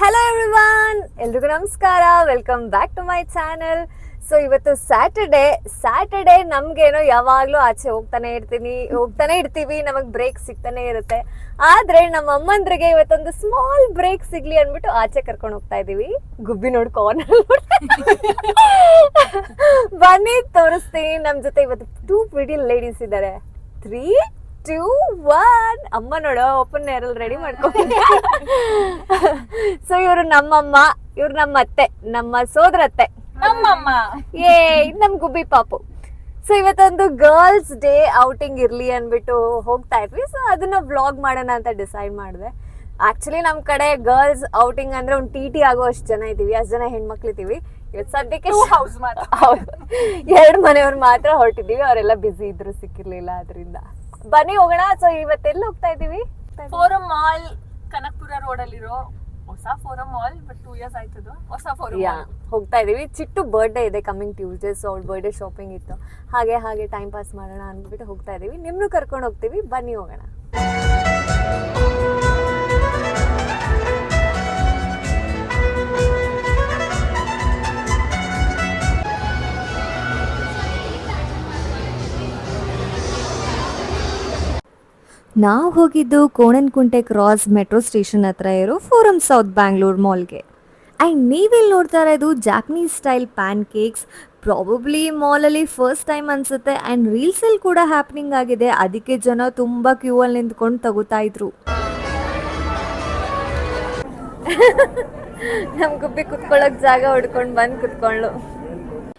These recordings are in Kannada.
ಹಲೋ ಎವ್ರಿವಾನ್ ಎಲ್ರಿಗೂ ನಮಸ್ಕಾರ. Welcome back to my channel so ಇವತ್ತು ಸ್ಯಾಟರ್ಡೆ ಸ್ಯಾಟರ್ಡೆ ನಮ್ಗೇನೋ ಯಾವಾಗಲೂ ಆಚೆ ಹೋಗ್ತಾನೆ ಇರ್ತೀನಿ. ಹೋಗ್ತಾನೆ ಇರ್ತೀವಿ. ನಮಗೆ ಬ್ರೇಕ್ ಸಿಗ್ತಾನೆ ಇರುತ್ತೆ. ಆದ್ರೆ ನಮ್ಮ ಅಮ್ಮಂದ್ರಿಗೆ ಇವತ್ತೊಂದು ಸ್ಮಾಲ್ ಬ್ರೇಕ್ ಸಿಗ್ಲಿ ಅಂದ್ಬಿಟ್ಟು ಆಚೆ ಕರ್ಕೊಂಡು ಹೋಗ್ತಾ ಇದೀವಿ. ಗುಬ್ಬಿ ನೋಡಿ ಕಾರ್ನರ್ ಬನ್ನಿ, ತೋರಿಸ್ತೀನಿ. ನಮ್ಮ ಜೊತೆ ಇವತ್ತು ಟೂ ಪ್ರಿಟಿ ಲೇಡೀಸ್ ಇದ್ದಾರೆ ತ್ರೀ ಟೂ ಒನ್ ಅಮ್ಮ ನೋಡೋ ಓಪನ್ ಏರಲ್ಲಿ ರೆಡಿ ಮಾಡ್ಕೊಂಡು ಸೊ ಇವರು ನಮ್ಮಮ್ಮ ಇವ್ರು ನಮ್ಮ ಅತ್ತೆ ನಮ್ಮ ಸೋದರತ್ತೆ. ನಮ್ಮಮ್ಮ. ಏ ಇದ್ ನಮ್ ಗುಬ್ಬಿ ಪಾಪು. ಸೊ ಇವತ್ತೊಂದು ಗರ್ಲ್ಸ್ ಡೇ ಔಟಿಂಗ್ ಇರ್ಲಿ ಅನ್ಬಿಟ್ಟು ಹೋಗ್ತಾ ಇದ್ವಿ. ಸೊ ಅದನ್ನ ವ್ಲಾಗ್ ಮಾಡೋಣ ಅಂತ ಡಿಸೈಡ್ ಮಾಡಿದೆ. ಆಕ್ಚುಲಿ ನಮ್ ಕಡೆ ಗರ್ಲ್ಸ್ ಔಟಿಂಗ್ ಅಂದ್ರೆ ಒಂದು ಟಿ ಟಿ ಆಗೋ ಅಷ್ಟು ಜನ ಇದೀವಿ. ಅಷ್ಟು ಜನ ಹೆಣ್ಮಕ್ಳು ಇದೀವಿ. ಇವತ್ತು ಸದ್ಯಕ್ಕೆ ಹೌಸ್ ಎರಡು ಮನೆಯವ್ರು ಮಾತ್ರ ಹೊರಟಿದೀವಿ. ಅವರೆಲ್ಲ ಬಿಸಿ ಇದ್ರು ಸಿಕ್ಕಿರ್ಲಿಲ್ಲ ಅದರಿಂದ. ಬನ್ನಿ ಹೋಗೋಣ. ಸೊ ಇವತ್ತೆಲ್ಲ ಹೋಗ್ತಾ ಇದೀವಿ ಫೋರಂ ಮಾಲ್ ಕನಕಪುರ ರೋಡ್ ಅಲ್ಲಿರೋ ಹೊಸ Forum mall but two years ಆಯ್ತದು ಹೊಸ ಫೋರಂ ಯಾ ಹೋಗ್ತಾ ಇದೀವಿ ಚಿಟ್ಟು ಬರ್ಡೇ ಇದೆ ಕಮಿಂಗ್ ಟ್ಯೂಸ್ಡೇ ಸೊ ಅವ್ಳ ಬರ್ಡೇ ಶಾಪಿಂಗ್ ಇತ್ತು. ಹಾಗೆ ಹಾಗೆ ಟೈಮ್ ಪಾಸ್ ಮಾಡೋಣ ಅಂದ್ಬಿಟ್ಟು ಹೋಗ್ತಾ ಇದೀವಿ ನಿಮ್ನು ಕರ್ಕೊಂಡು ಹೋಗ್ತೀವಿ. ಬನ್ನಿ ಹೋಗೋಣ. ನಾವು ಹೋಗಿದ್ದು ಕೋಣನ್ಕುಂಟೆ ಕ್ರಾಸ್ ಮೆಟ್ರೋ ಸ್ಟೇಷನ್ ಹತ್ರ ಇರೋ ಫೋರಂ ಸೌತ್ ಬ್ಯಾಂಗ್ಳೂರ್ ಮಾಲ್ಗೆ. ಆ್ಯಂಡ್ ನೀವಿಲ್ಲಿ ನೋಡ್ತಾ ಇರೋದು Japanese style pancakes probably ಮಾಲಲ್ಲಿ ಫಸ್ಟ್ ಟೈಮ್ ಅನ್ಸುತ್ತೆ ಆ್ಯಂಡ್ ರೀಲ್ಸಲ್ಲಿ ಕೂಡ ಹ್ಯಾಪ್ನಿಂಗ್ ಆಗಿದೆ. ಅದಕ್ಕೆ ಜನ ತುಂಬ ಕ್ಯೂ ಅಲ್ಲಿ ನಿಂತ್ಕೊಂಡು ತಗೋತಾ ಇದ್ರು. ನಮ್ಮ ಗುಬ್ಬಿ ಕುತ್ಕೊಳ್ಳೋಕೆ ಜಾಗ ಹೊಡ್ಕೊಂಡು ಬಂದು ಕುತ್ಕೊಳ್ಳು.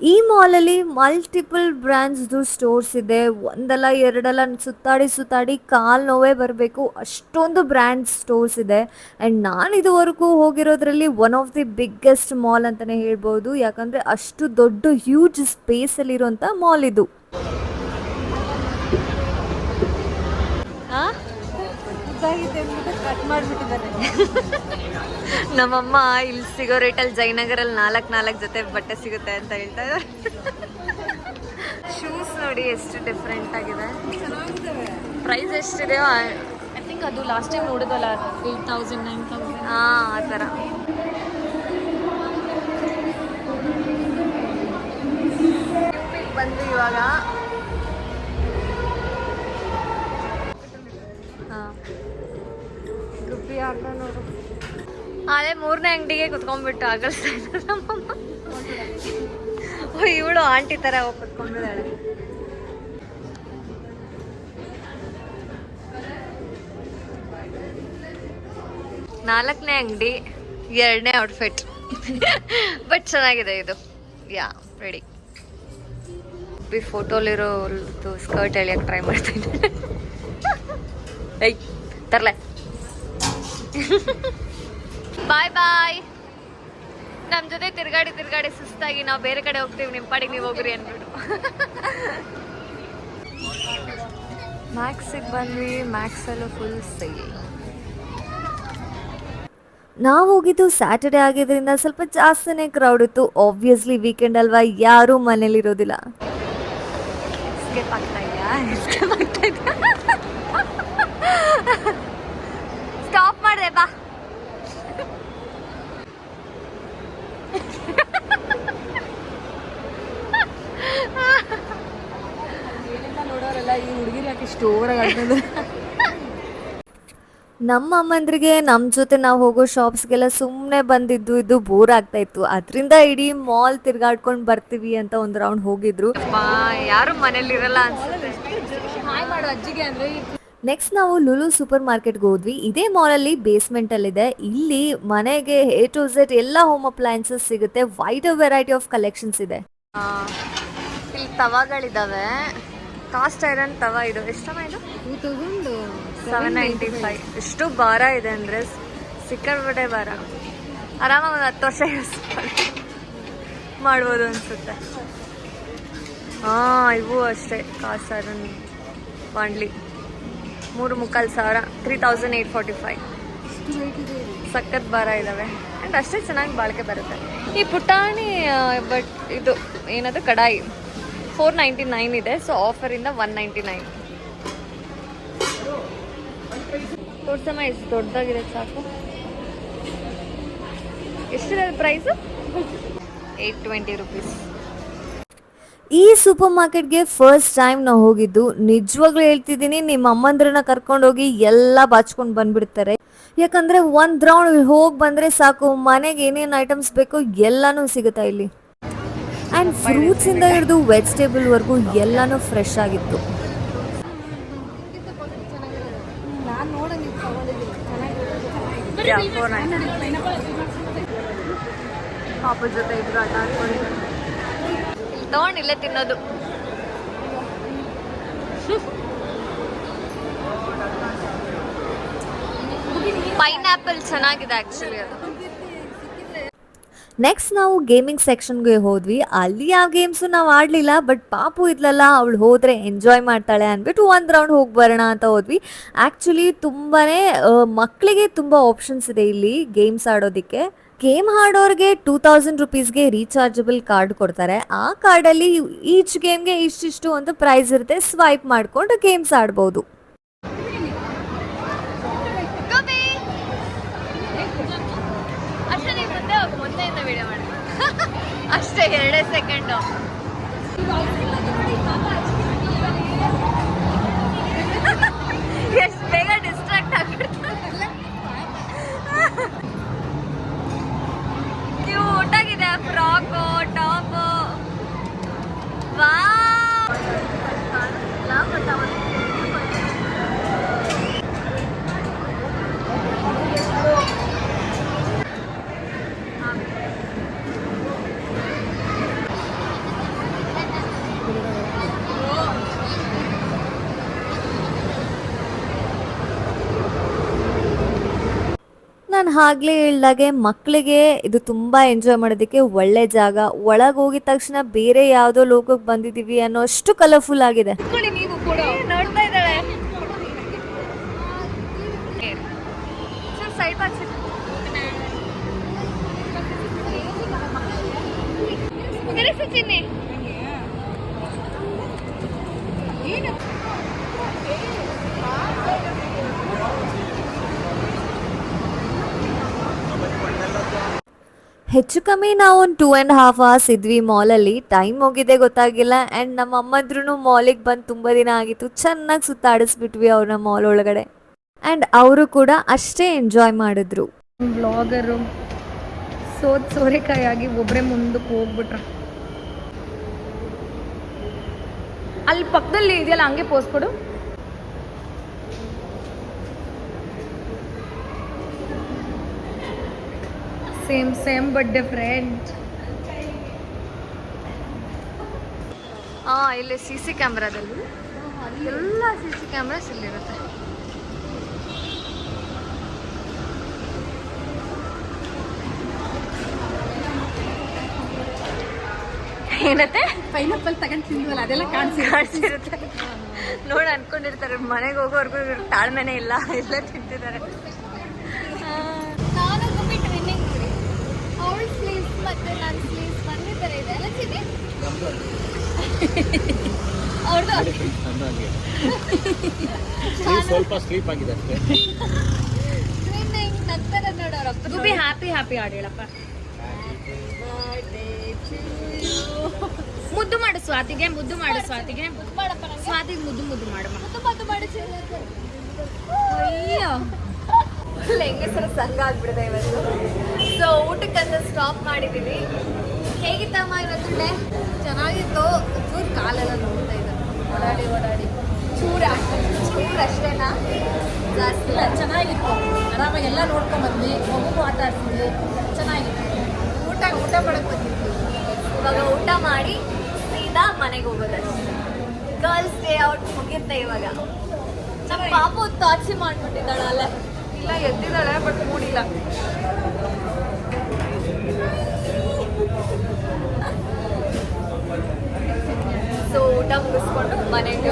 ಈ ಮಾಲಲ್ಲಿ ಮಲ್ಟಿಪಲ್ ಬ್ರ್ಯಾಂಡ್ಸ್ದು ಸ್ಟೋರ್ಸ್ ಇದೆ. ಒಂದಲ್ಲ, ಎರಡಲ್ಲ, ಸುತ್ತಾಡಿ ಸುತ್ತಾಡಿ ಕಾಲು ನೋವೇ ಬರಬೇಕು. ಅಷ್ಟೊಂದು ಬ್ರ್ಯಾಂಡ್ ಸ್ಟೋರ್ಸ್ ಇದೆ. ಆ್ಯಂಡ್ ನಾನು ಇದುವರೆಗೂ ಹೋಗಿರೋದ್ರಲ್ಲಿ one of the biggest mall ಅಂತಲೇ ಹೇಳ್ಬೋದು. ಯಾಕಂದರೆ ಅಷ್ಟು ದೊಡ್ಡ ಹ್ಯೂಜ್ ಸ್ಪೇಸಲ್ಲಿರುವಂಥ ಮಾಲ್ ಇದು. ಕಟ್ ಮಾಡ್ಬಿಟ್ಟಿದ್ದಾರೆ. ನಮ್ಮಮ್ಮ ಇಲ್ಲಿ ಸಿಗೋ ರೇಟಲ್ಲಿ ಜಯನಗರಲ್ಲಿ ನಾಲ್ಕು ನಾಲ್ಕು ಜೊತೆ ಬಟ್ಟೆ ಸಿಗುತ್ತೆ ಅಂತ ಹೇಳ್ತಾ ಇದ್ದಾರೆ. ಶೂಸ್ ನೋಡಿ ಎಷ್ಟು ಡಿಫ್ರೆಂಟ್ ಆಗಿದೆ. ಪ್ರೈಸ್ ಎಷ್ಟಿದೆಯೋ ಐ ಥಿಂಕ್ ಅದು ಲಾಸ್ಟ್ ಟೈಮ್ ನೋಡಿದ್ವಲ್ಲ ಏಯ್ಟ್ ತೌಸಂಡ್ ನೈನ್ ತೌಸಂಡ್ ಹಾಂ ಆ ಥರ. ಬಂದ್ವಿ ಇವಾಗ. ಅದೇ ಮೂರನೇ ಅಂಗಡಿಗೆ ಕುತ್ಕೊಂಡ್ಬಿಟ್ಟು ಆಗಲ್ಸ್ತಾ ಇದ್ದಾರೆ ಇವಳು ಆಂಟಿ ಥರ ಹೋಗಿ ಕುತ್ಕೊಂಡಿದ್ದಾಳೆ. ನಾಲ್ಕನೇ ಅಂಗಡಿ, ಎರಡನೇ ಔಟ್ಫಿಟ್ ಬಟ್ ಚೆನ್ನಾಗಿದೆ ಇದು. ಯಾ ರೆಡಿ ಬಿ ಫೋಟೋಲಿರೋ ಸ್ಕರ್ಟ್ ಎಳಿಯಕ್ಕೆ ಟ್ರೈ ಮಾಡ್ತಾ ಐ ತರ್ಲೆ. ಬಾಯ್ ಬಾಯ್ ನಮ್ಮ ಜೊತೆ ತಿರ್ಗಾಡಿ ತಿರ್ಗಾಡಿ ಸುಸ್ತಾಗಿ ನಾವು ಬೇರೆ ಕಡೆ ಹೋಗ್ತೀವಿ ನಿಮ್ಮ ಪಾಡಿಗೆ ನೀವು ಹೋಗ್ರಿ ಅಂದ್ಬಿಟ್ಟು ಮ್ಯಾಕ್ಸಿಗೆ ಬಂದ್ವಿ ಮ್ಯಾಕ್ಸಲ್ಲೂ ಫುಲ್ ಸೇಲ್ ನಾವು ಹೋಗಿದ್ದು ಸ್ಯಾಟರ್ಡೆ ಆಗಿದ್ರಿಂದ ಸ್ವಲ್ಪ ಜಾಸ್ತಿನೇ ಕ್ರೌಡ್ ಇತ್ತು. ಆಬ್ವಿಯಸ್ಲಿ ವೀಕೆಂಡ್ ಅಲ್ವಾ, ಯಾರೂ ಮನೇಲಿರೋದಿಲ್ಲ ಆಗ್ತಾ ಇದೆಯಾ? ಆಗ್ತಾ ಸ್ಟಾಪ್ ಮಾಡಿದೆ ಬಾ ಈ ಹುಡುಗಿರ್ ಯಾಕೆ ಸ್ಟೋರಾಗಿ ನಮ್ಮ ಅಮ್ಮಂದ್ರಿಗೆ ನಮ್ಮ ಜೊತೆ ನಾವು ಹೋಗೋ ಶಾಪ್ಸ್ಗೆಲ್ಲ ಸುಮ್ಮನೆ ಬಂದಿದ್ದು ಇದು ಬೋರ್ ಆಗ್ತಾ ಇತ್ತು. ಅದರಿಂದ ಇಡೀ ಮಾಲ್ ತಿರ್ಗಾಡ್ಕೊಂಡು ಬರ್ತೀವಿ ಅಂತ ಒಂದು ರೌಂಡ್ ಹೋಗಿದ್ರು. ಯಾರು ಮನೇಲಿ ಇರಲ್ಲ ಅನ್ಸುತ್ತೆ. ಹಾಯ್ ಮಾಡು ಅಜ್ಜಿಗೆ ಅಂದ್ರೆ. ನೆಕ್ಸ್ಟ್ ನಾವು ಲುಲು ಸೂಪರ್ ಮಾರ್ಕೆಟ್ಗೆ ಹೋದ್ವಿ. ಇದೇ ಮಾಲಲ್ಲಿ ಬೇಸ್ಮೆಂಟಲ್ಲಿದೆ ಇಲ್ಲಿ ಮನೆಗೆ ಎ ಟು ಝೆಡ್ ಎಲ್ಲ ಹೋಮ್ ಅಪ್ಲಯನ್ಸಸ್ ಸಿಗುತ್ತೆ. ವೈಡ್ ವೆರೈಟಿ ಆಫ್ ಕಲೆಕ್ಷನ್ಸ್ ಇದೆ. ಇಲ್ಲಿ ತವಾಗಳಿದ್ದಾವೆ ಕಾಸ್ಟ್ ಐರನ್ ತವ ಇದು. ಎಷ್ಟು ಇದು? ಸೆವೆನ್ ನೈಂಟಿ ಫೈವ್ ಎಷ್ಟು ಭಾರ ಇದೆ ಅಂದರೆ ಸಿಕ್ಕಾಪಟ್ಟೆ ಭಾರ. ಆರಾಮಾಗಿ ಒಂದು ಹತ್ತು ವರ್ಷ ಯೂಸ್ ಮಾಡ್ಬೋದು ಅನಿಸುತ್ತೆ. ಹಾಂ ಇವು ಅಷ್ಟೇ ಕಾಸ್ಟ್ ಐರನ್ ಬಾಂಡ್ಲಿ ಮೂರು ಮುಕ್ಕಾಲು ಸಾವಿರ three thousand eight forty five ಸಖತ್ ಭಾರ ಇದ್ದಾವೆ ಆ್ಯಂಡ್ ಅಷ್ಟೇ ಚೆನ್ನಾಗಿ ಬಾಳಿಕೆ ಬರುತ್ತೆ. ಈ ಪುಟಾಣಿ ಬಟ್ ಇದು ಏನದು ಕಡಾಯಿ. ಫೋರ್ ನೈಂಟಿ ನೈನ್ ಇದೆ ಸೊ ಆಫರಿಂದ ಒನ್ ನೈಂಟಿ ನೈನ್. ತೋರ್ಸಮ್ಮ, ಎಷ್ಟು ದೊಡ್ಡದಾಗಿದೆ ಸಾಕು. ಎಷ್ಟಿದೆ ಪ್ರೈಸ್ ಏಯ್ಟ್ ಟ್ವೆಂಟಿ ರುಪೀಸ್ ಈ ಸೂಪರ್ ಮಾರ್ಕೆಟ್ಗೆ ಫಸ್ಟ್ ಟೈಮ್ ನಾವು ಹೋಗಿದ್ದು, ನಿಜವಾಗ್ಲೂ ಹೇಳ್ತಿದ್ದೀನಿ, ನಿಮ್ಮ ಅಮ್ಮಂದ್ರನ್ನ ಕರ್ಕೊಂಡೋಗಿ ಎಲ್ಲ ಬಾಚ್ಕೊಂಡು ಬಂದ್ಬಿಡ್ತಾರೆ. ಯಾಕಂದ್ರೆ ಒಂದ್ ರೌಂಡ್ ಹೋಗಿ ಬಂದ್ರೆ ಸಾಕು, ಮನೆಗೆ ಏನೇನು ಐಟಮ್ಸ್ ಬೇಕೋ ಎಲ್ಲಾನು ಸಿಗುತ್ತಾ ಇಲ್ಲಿ. ಆ್ಯಂಡ್ ಫ್ರೂಟ್ಸಿಂದ ಹಿಡಿದು ವೆಜಿಟೇಬಲ್ವರೆಗೂ ಎಲ್ಲನೂ ಫ್ರೆಶ್ ಆಗಿತ್ತು. ಪಾಪ ಜೊತೆ ಆಟ ಆಡ್ಕೊಂಡು. ಇಲ್ಲಿ ತಗೊಂಡಿಲ್ಲೇ ತಿನ್ನೋದು. ಪೈನಾಪಲ್ ಚೆನ್ನಾಗಿದೆ ಆಕ್ಚುಲಿ ಅದು. ನೆಕ್ಸ್ಟ್ ನಾವು ಗೇಮಿಂಗ್ ಸೆಕ್ಷನ್ಗೆ ಹೋದ್ವಿ. ಅಲ್ಲಿ ಯಾವ ಗೇಮ್ಸು ನಾವು ಆಡಲಿಲ್ಲ ಬಟ್ ಪಾಪು ಇದ್ಲಲ್ಲ, ಅವಳು ಹೋದರೆ ಎಂಜಾಯ್ ಮಾಡ್ತಾಳೆ ಅಂದ್ಬಿಟ್ಟು ಒಂದು ರೌಂಡ್ ಹೋಗಿ ಬರೋಣ ಅಂತ ಹೋದ್ವಿ. ಆ್ಯಕ್ಚುಲಿ ತುಂಬಾ ಮಕ್ಕಳಿಗೆ ತುಂಬ ಆಪ್ಷನ್ಸ್ ಇದೆ ಇಲ್ಲಿ ಗೇಮ್ಸ್ ಆಡೋದಕ್ಕೆ. ಗೇಮ್ ಆಡೋರಿಗೆ ಟೂ ತೌಸಂಡ್ ರುಪೀಸ್ಗೆ ರೀಚಾರ್ಜಬಲ್ ಕಾರ್ಡ್ ಕೊಡ್ತಾರೆ. ಆ ಕಾರ್ಡಲ್ಲಿ ಈಚ್ ಗೇಮ್ಗೆ ಇಷ್ಟಿಷ್ಟು ಒಂದು ಪ್ರೈಸ್ ಇರುತ್ತೆ. ಸ್ವೈಪ್ ಮಾಡಿಕೊಂಡು ಗೇಮ್ಸ್ ಆಡ್ಬೋದು ಅಷ್ಟೇ ನೀವು ಮುಂದೆ ಹೋಗಿ ಮುಂದೆಯಿಂದ ವಿಡಿಯೋ ಮಾಡಿ ಅಷ್ಟೇ ಎರಡೇ ಸೆಕೆಂಡು ಆಗ್ಲೇ ಹೇಳ್ದಾಗೆ ಮಕ್ಕಳಿಗೆ ಇದು ತುಂಬಾ ಎಂಜಾಯ್ ಮಾಡೋದಕ್ಕೆ ಒಳ್ಳೆ ಜಾಗ. ಒಳಗೆ ಹೋಗಿದ ತಕ್ಷಣ ಬೇರೆ ಯಾವುದೋ ಲೋಕಕ್ಕೆ ಬಂದಿದ್ದೀವಿ ಅನ್ನೋ ಅಷ್ಟು ಕಲರ್ಫುಲ್ ಆಗಿದೆ ನೀವು ಕೂಡ. ನೋಡ್ತಾ ಇದ್ದಾಳೆ. ಸೈಡ್ ಚಿನ್ನಿ ಹೆಚ್ಚು ಕಮ್ಮಿ ನಾವು ಒಂದು ಟೂ ಆ್ಯಂಡ್ ಹಾಫ್ ಅವರ್ಸ್ ಇದ್ವಿ ಮಾಲಲ್ಲಿ ಟೈಮ್ ಹೋಗಿದೆ ಗೊತ್ತಾಗಿಲ್ಲ. ಆ್ಯಂಡ್ ನಮ್ಮ ಅಮ್ಮಂದ್ರೂ ಮಾಲಿಗೆ ಬಂದು ತುಂಬ ದಿನ ಆಗಿತ್ತು. ಚೆನ್ನಾಗಿ ಸುತ್ತಾಡಿಸ್ಬಿಟ್ವಿ ಅವ್ರನ್ನ ಮಾಲ್ ಒಳಗಡೆ. ಆ್ಯಂಡ್ ಅವರು ಕೂಡ ಅಷ್ಟೇ ಎಂಜಾಯ್ ಮಾಡಿದ್ರು. ಬ್ಲಾಗರು ಸೋತ್ ಸೋರೆಕಾಯಿ ಆಗಿ ಒಬ್ಬರೇ ಮುಂದಕ್ಕೆ ಹೋಗ್ಬಿಟ್ರ. ಅಲ್ಲಿ ಪಕ್ಕದಲ್ಲಿ ಇದೆಯಲ್ಲ, ಹಂಗೆ pose same same but different ಹಾಂ ಇಲ್ಲಿ ಸಿ ಸಿ ಕ್ಯಾಮ್ರಾದಲ್ಲಿ. ಎಲ್ಲ ಸಿ ಸಿ ಕ್ಯಾಮ್ರಾಸ್ ಇಲ್ಲಿರುತ್ತೆ. ಏನತ್ತೆ? ಪೈನಾಪಲ್ ತಗೊಂಡು ತಿಂದ್ವಲ್ಲ ಅದೆಲ್ಲ ಕಾಣಿಸಿ ಕಾಣಿಸಿರುತ್ತೆ. ನೋಡಿ ಅನ್ಕೊಂಡಿರ್ತಾರೆ ಮನೆಗೆ ಹೋಗೋವರೆಗೂ ತಾಳ್ಮೆನೆ ಇಲ್ಲ ಎಲ್ಲ ತಿಂತಿದ್ದಾರೆ. ಮತ್ತೆ ನಾನು ಸ್ಲೀವ್ಸ್ ಇದೆ. ಅಲ್ಲ ಚಿನ್ನಿ ಅವ್ರದ್ದು ಸ್ವಲ್ಪ ಸ್ಲೀಪ್ ಆಗಿದೆ ಅಷ್ಟೇ. ನಂತರ ಬಿ ಹ್ಯಾಪಿ ಹ್ಯಾಪಿ ಹಾಡು ಹೇಳಪ್ಪ. ಮುದ್ದು ಮಾಡು ಸ್ವಾತಿಗೆ ಮುದ್ದು ಮಾಡು ಸ್ವಾತಿಗೆ. ಮಾಡಪ್ಪ ನಂಗೆ. ಸ್ವಾತಿಗೆ ಮುದ್ದು ಮುದ್ದು ಮಾಡಮ್ಮ. ಮುದ್ದು ಮತ್ತು ಮಾಡಿ ಚಿನ್ನಿ. ಅಯ್ಯೋ ಹೆಂಗಸರ ಸಂಘ ಆಗ್ಬಿಡಿದೆ ಇವತ್ತು. ಸೊ ಊಟಕ್ಕಂತ ಸ್ಟಾಪ್ ಮಾಡಿದ್ದೀವಿ ಹೇಗಿತ್ತಮ್ಮ ಇವತ್ತು ಚೆನ್ನಾಗಿತ್ತು. ಚೂರು ಕಾಲೆಲ್ಲ ನೋಡ್ತಾ ಇದ್ದ. ಓಡಾಡಿ ಓಡಾಡಿ. ಚೂರ ಚೂರು ಅಷ್ಟೇನಾ? ಇಲ್ಲ. ಚೆನ್ನಾಗಿತ್ತು. ಆರಾಮಾಗಿ ಎಲ್ಲ ನೋಡ್ಕೊಂಡ್ ಬಂದ್ವಿ. ಮಗುಗೂ ಆಟ ಚೆನ್ನಾಗಿತ್ತು. ಊಟ ಊಟ ಮಾಡಕ್ಕೆ ಬಂದಿದ್ವಿ. ಇವಾಗ ಊಟ ಮಾಡಿ ಸೀದಾ ಮನೆಗೆ ಹೋಗೋದಷ್ಟೇ. ಗರ್ಲ್ಸ್ ಡೇ ಔಟ್ ಮುಗಿಯುತ್ತೆ ಇವಾಗ. ನಮ್ಮ ಪಾಪು ತಾಚಿ ಮಾಡ್ಬಿಟ್ಟಿದ್ದಾಳೆ ಅಲ್ಲೇ. ಇಲ್ಲ, ಎದ್ದಿದ್ದಾಳೆ ಬಟ್ ಮೂಡಿಲ್ಲ ಸೊ ಊಟ ಮುಗಿಸ್ಕೊಂಡು ಮನೆಗೆ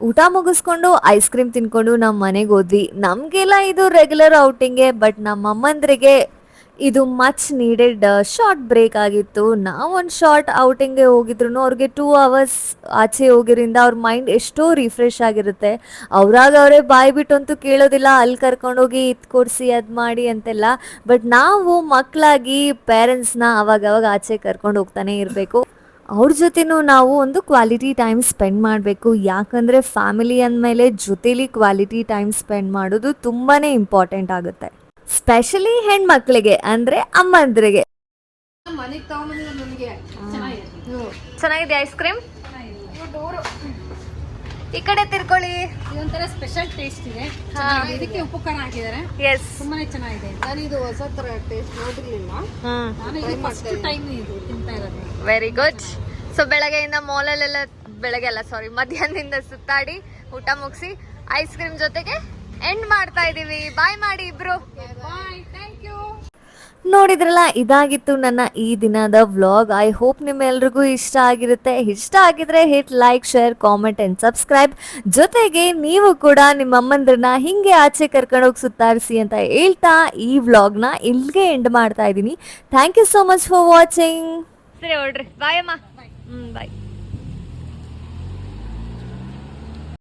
ಊಟ ಮುಗಿಸ್ಕೊಂಡು ಐಸ್ ಕ್ರೀಮ್ ತಿನ್ಕೊಂಡು ನಮ್ಮ ಮನೆಗೆ ಹೋದ್ವಿ. ನಮಗೆಲ್ಲ ಇದು ರೆಗ್ಯುಲರ್ ಔಟಿಂಗೆ ಬಟ್ ನಮ್ಮ ಅಮ್ಮಂದ್ರಿಗೆ ಇದು ಮಚ್ ನೀಡೆಡ್ ಶಾರ್ಟ್ ಬ್ರೇಕ್ ಆಗಿತ್ತು. ನಾವೊಂದು ಶಾರ್ಟ್ ಔಟಿಂಗ್ಗೆ ಹೋಗಿದ್ರು ಅವ್ರಿಗೆ ಟೂ ಅವರ್ಸ್ ಆಚೆ ಹೋಗಿರಿಂದ ಅವ್ರ ಮೈಂಡ್ ಎಷ್ಟೋ ರಿಫ್ರೆಶ್ ಆಗಿರುತ್ತೆ. ಅವ್ರಾಗ ಅವರೇ ಬಾಯಿ ಬಿಟ್ಟಂತೂ ಕೇಳೋದಿಲ್ಲ, ಅಲ್ಲಿ ಕರ್ಕೊಂಡೋಗಿ ಇದು ಕೊಡಿಸಿ, ಅದು ಮಾಡಿ ಅಂತೆಲ್ಲ. ಬಟ್ ನಾವು ಮಕ್ಕಳಾಗಿ ಪೇರೆಂಟ್ಸ್ನ ಅವಾಗ ಆಚೆ ಕರ್ಕೊಂಡು ಹೋಗ್ತಾನೆ ಇರಬೇಕು. ಅವ್ರ ಜೊತೆನೂ ನಾವು ಒಂದು ಕ್ವಾಲಿಟಿ ಟೈಮ್ ಸ್ಪೆಂಡ್ ಮಾಡಬೇಕು. ಯಾಕಂದರೆ ಫ್ಯಾಮಿಲಿ ಅಂದಮೇಲೆ ಜೊತೇಲಿ ಕ್ವಾಲಿಟಿ ಟೈಮ್ ಸ್ಪೆಂಡ್ ಮಾಡೋದು ತುಂಬಾ ಇಂಪಾರ್ಟೆಂಟ್ ಆಗುತ್ತೆ. ಸ್ಪೆಷಲಿ ಹೆಣ್ಮಕ್ಳಿಗೆ ಅಂದ್ರೆ ಅಮ್ಮಂದ್ರಿಗೆ. ಚೆನ್ನಾಗಿದೆ ಐಸ್ ಕ್ರೀಮ್ ಈ ಕಡೆ ತಿರ್ಕೊಳ್ಳಿ. ಇದೊಂಥರ ಸ್ಪೆಷಲ್ ಟೇಸ್ಟ್ ಇದೆ. ಹಾ. ಇದಕ್ಕೆ ಉಪ್ಪು ಖಾರ ಹಾಕಿದ್ದಾರೆ. ಎಸ್ ತುಂಬಾನೇ ಚೆನ್ನಾಗಿದೆ. ನಾನು ಇದು ಹೊಸ ತರ ಟೇಸ್ಟ್ ನೋಡಿರ್ಲಿಲ್ಲ. ನಾನು ಇದು ಫಸ್ಟ್ ಟೈಮ್ ಇದು ತಿಂತಾ ಇರೋದು. ವೆರಿ ಗುಡ್ ಸೊ ಬೆಳಗ್ಗೆಯಿಂದ ಮಾಲಲ್ಲೆಲ್ಲ ಬೆಳಗ್ಗೆ ಅಲ್ಲ ಸಾರಿ ಮಧ್ಯಾಹ್ನದಿಂದ ಸುತ್ತಾಡಿ ಊಟ ಮುಗಿಸಿ ಐಸ್ ಕ್ರೀಮ್ ಜೊತೆಗೆ ಎಂಡ್ ಮಾಡ್ತಾ ಇದೀವಿ. ಬಾಯ್ ಮಾಡಿ ಇಬ್ರು. ಬಾಯ್ ಥ್ಯಾಂಕ್ ಯು ನೋಡಿದ್ರಲ್ಲ ಇದಾಗಿತ್ತು ನನ್ನ ಈ ದಿನದ ವ್ಲಾಗ್ ಐ ಹೋಪ್ ನಿಮ್ಮೆಲ್ರಿಗೂ ಇಷ್ಟ ಆಗಿರುತ್ತೆ. ಇಷ್ಟ ಆಗಿದ್ರೆ hit like share comment and subscribe ಜೊತೆಗೆ ನೀವು ಕೂಡ ನಿಮ್ಮ ಅಮ್ಮಂದ್ರನ್ನ ಹಿಂಗೆ ಆಚೆ ಕರ್ಕೊಂಡೋಗಿ ಸುತ್ತಾರಿಸಿ ಅಂತ ಹೇಳ್ತಾ ಈ ವ್ಲಾಗ್ನ ಇಲ್ಲಿಗೆ ಎಂಡ್ ಮಾಡ್ತಾ ಇದ್ದೀನಿ thank you so much for watching ಸರಿ ಹೊಡ್ರಿ ಬಾಯ್ ಅಮ್ಮ. ಹ್ಞೂ ಬಾಯ್